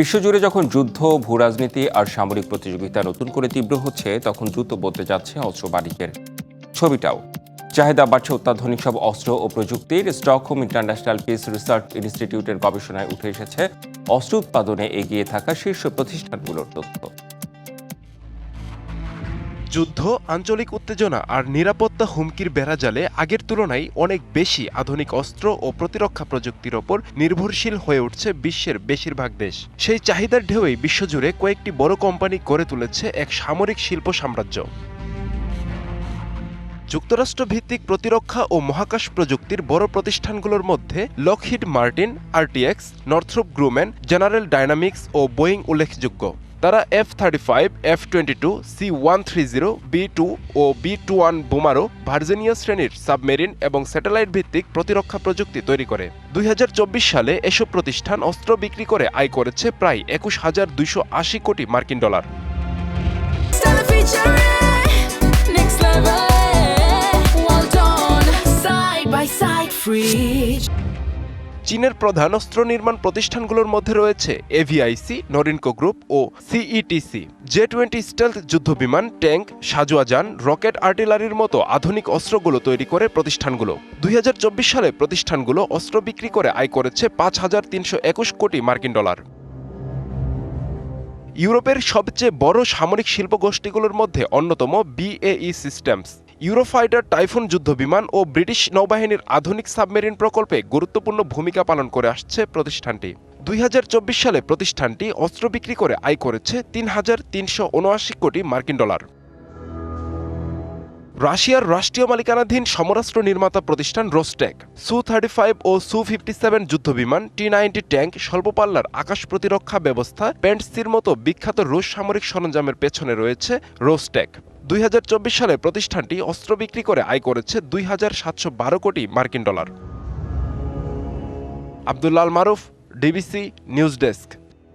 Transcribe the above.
বিশ্বজুড়ে যখন যুদ্ধ, ভূরাজনীতি আর সামরিক প্রতিযোগিতা নতুন করে তীব্র হচ্ছে, তখন দ্রুত বলতে যাচ্ছে অস্ত্র বাণিজ্যের ছবিটাও। চাহিদা বাড়ছে অত্যাধুনিক সব অস্ত্র ও প্রযুক্তির। স্টকহোম ইন্টারন্যাশনাল পিস রিসার্চ ইনস্টিটিউটের গবেষণায় উঠে এসেছে, অস্ত্র উৎপাদনে এগিয়ে থাকা শীর্ষ প্রতিষ্ঠানগুলোর তথ্য। যুদ্ধ, আঞ্চলিক উত্তেজনা আর নিরাপত্তা হুমকির বেড়াজালে আগের তুলনায় অনেক বেশি আধুনিক অস্ত্র ও প্রতিরক্ষা প্রযুক্তির ওপর নির্ভরশীল হয়ে উঠছে বিশ্বের বেশিরভাগ দেশ। সেই চাহিদার ঢেউই বিশ্বজুড়ে কয়েকটি বড় কোম্পানি গড়ে তুলেছে এক সামরিক শিল্প সাম্রাজ্য। যুক্তরাষ্ট্র ভিত্তিক প্রতিরক্ষা ও মহাকাশ প্রযুক্তির বড় প্রতিষ্ঠানগুলোর মধ্যে Lockheed Martin, RTX, Northrop Grumman General Dynamics ও বোয়িং উল্লেখযোগ্য। তারা F thirty five F twenty two C one thirty zero two টু ও বি টু ওয়ান বোমারো ভার্জিনিয়া শ্রেণির সাবমেরিন এবং স্যাটেলাইট ভিত্তিক প্রতিরক্ষা প্রযুক্তি তৈরি করে দুই হাজার চব্বিশ সালে এসব প্রতিষ্ঠান অস্ত্র বিক্রি করে আয় করেছে প্রায় একুশ হাজার দুইশো আশি কোটি মার্কিন ডলার. চীনের প্রধান অস্ত্র নির্মাণ প্রতিষ্ঠানগুলোর মধ্যে রয়েছে এভিআইসি নরিনকো গ্রুপ ও সিইটিসি জে টোয়েন্টি স্টেলথ যুদ্ধবিমান, ট্যাঙ্ক, সাজোয়াজান, রকেট আর্টিলারির মতো আধুনিক অস্ত্রগুলো তৈরি করে প্রতিষ্ঠানগুলো। দুই হাজার চব্বিশ সালে প্রতিষ্ঠানগুলো অস্ত্র বিক্রি করে আয় করেছে পাঁচ হাজার তিনশো একুশ কোটি মার্কিন ডলার। ইউরোপের সবচেয়ে বড় সামরিক শিল্প গোষ্ঠীগুলোর মধ্যে অন্যতম বিএই সিস্টেমস। ইউরোফাইটার টাইফুন যুদ্ধবিমান ও ব্রিটিশ নৌবাহিনীর আধুনিক সাবমেরিন প্রকল্পে গুরুত্বপূর্ণ ভূমিকা পালন করে আসছে প্রতিষ্ঠানটি। দুই হাজার চব্বিশ সালে প্রতিষ্ঠানটি অস্ত্র বিক্রি করে আয় করেছে তিন হাজার তিনশো উনআশি কোটি মার্কিন ডলার। রাশিয়ার রাষ্ট্রীয় মালিকানাধীন সমরাস্ত্র নির্মাতা প্রতিষ্ঠান রোস্টেক, সু থার্টি ফাইভ ও সু ফিফটি সেভেন যুদ্ধবিমান টি নাইনটি ট্যাঙ্ক, স্বল্পপাল্লার আকাশ প্রতিরক্ষা ব্যবস্থা, প্যান্টসির মতো বিখ্যাত রুশ সামরিক সরঞ্জামের পেছনে রয়েছে রোস্টেক। দুই হাজার চব্বিশ সালে প্রতিষ্ঠানটি অস্ত্র বিক্রি করে আয় করেছে দুই হাজার সাতশো বারো কোটি মার্কিন ডলার। আবদুল্লাল মারুফ, ডিবিসি নিউজ ডেস্ক।